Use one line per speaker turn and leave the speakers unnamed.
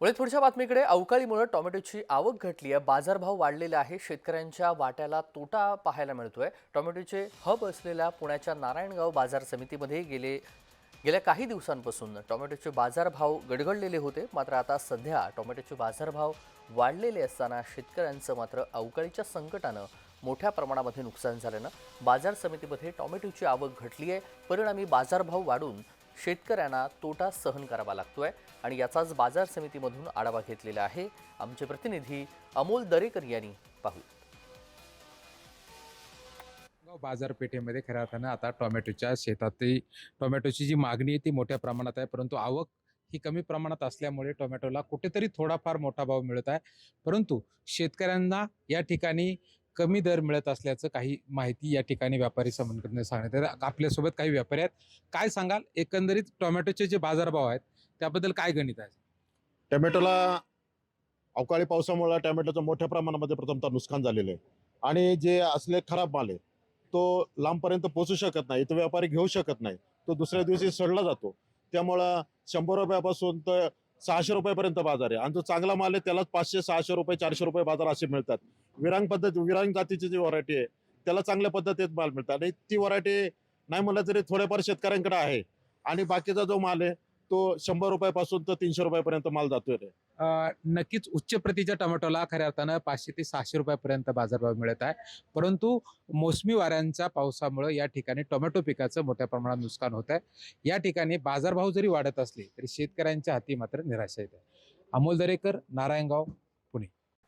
वळीत पुढच्या बातमीकडे अवकाळीमुळे टोमॅटोची आवक घटली आहे बाजारभाव वाढलेला आहे. शेतकऱ्यांच्या वाट्याला तोटा पाहायला मिळतोय. टोमॅटोचे हब असलेल्या पुण्याच्या नारायणगाव बाजार समितीमध्ये गेले गेल्या काही दिवसांपासून टोमॅटोचे बाजारभाव गडगडलेले होते. मात्र आता सध्या टोमॅटोचे बाजारभाव वाढलेले असताना शेतकऱ्यांचं मात्र अवकाळीच्या संकटानं मोठ्या प्रमाणामध्ये नुकसान झाल्यानं बाजार समितीमध्ये टोमॅटोची आवक घटली आहे परिणामी बाजारभाव वाढून शेतकऱ्यांना तोटा सहन करावा लागतोय आणि याचाच बाजार समितीमधून आढावा घेतलेला आहे. आमचे प्रतिनिधी अमोल दरेकर यांनी पाहू.
बाजारपेठेमध्ये खऱ्या अर्थानं आता टोमॅटोच्या शेतातही टोमॅटोची जी मागणी आहे ती मोठ्या प्रमाणात आहे परंतु आवक ही कमी प्रमाणात असल्यामुळे टोमॅटोला कुठेतरी थोडाफार मोठा भाव मिळत आहे. परंतु शेतकऱ्यांना या ठिकाणी कमी दर मिळत असल्याचं काही माहिती या ठिकाणी व्यापारी संबंधकडनं सांगण्यात येतात आपल्यासोबत काही व्यापारी आहेत. काय सांगाल? एकंदरीत टोमॅटोचे जे बाजारभाव आहेत त्याबद्दल काय गणित आहे?
टोमॅटोला अवकाळी पावसामुळे टोमॅटोचं मोठ्या प्रमाणामध्ये प्रथमतः नुकसान झालेलं आहे. आणि जे असले खराब माल आहे तो लांबपर्यंत पोहोचू शकत नाही तो व्यापारी घेऊ शकत नाही. तो दुसऱ्या दिवशी सडला जातो. त्यामुळं शंभर रुपयापासून तर सहाशे रुपयापर्यंत बाजार आहे. आणि जो चांगला माल आहे त्यालाच पाचशे सहाशे रुपये चारशे रुपये बाजार असे मिळतात. विरांग पद्धत विरांग जातीची जी व्हरायटी आहे त्याला चांगल्या पद्धतीत माल मिळतात. आणि ती व्हरायटी नाही म्हणलं तरी थोड्याफार शेतकऱ्यांकडे आहे. आणि बाकीचा जो माल आहे तो शंभर रुपयापासून तर तीनशे रुपयापर्यंत माल जातोय रे.
अ, नक्कीच उच्च प्रतीच्या टोमॅटोला खऱ्या अर्थानं पाचशे ते सहाशे रुपयापर्यंत बाजारभाव मिळत आहे. परंतु मोसमी वाऱ्यांच्या पावसामुळे या ठिकाणी टोमॅटो पिकाचं मोठ्या प्रमाणात नुकसान होत आहे. या ठिकाणी बाजारभाव जरी वाढत असले तरी शेतकऱ्यांच्या हाती मात्र निराशा येते. अमोल दरेकर नारायणगाव.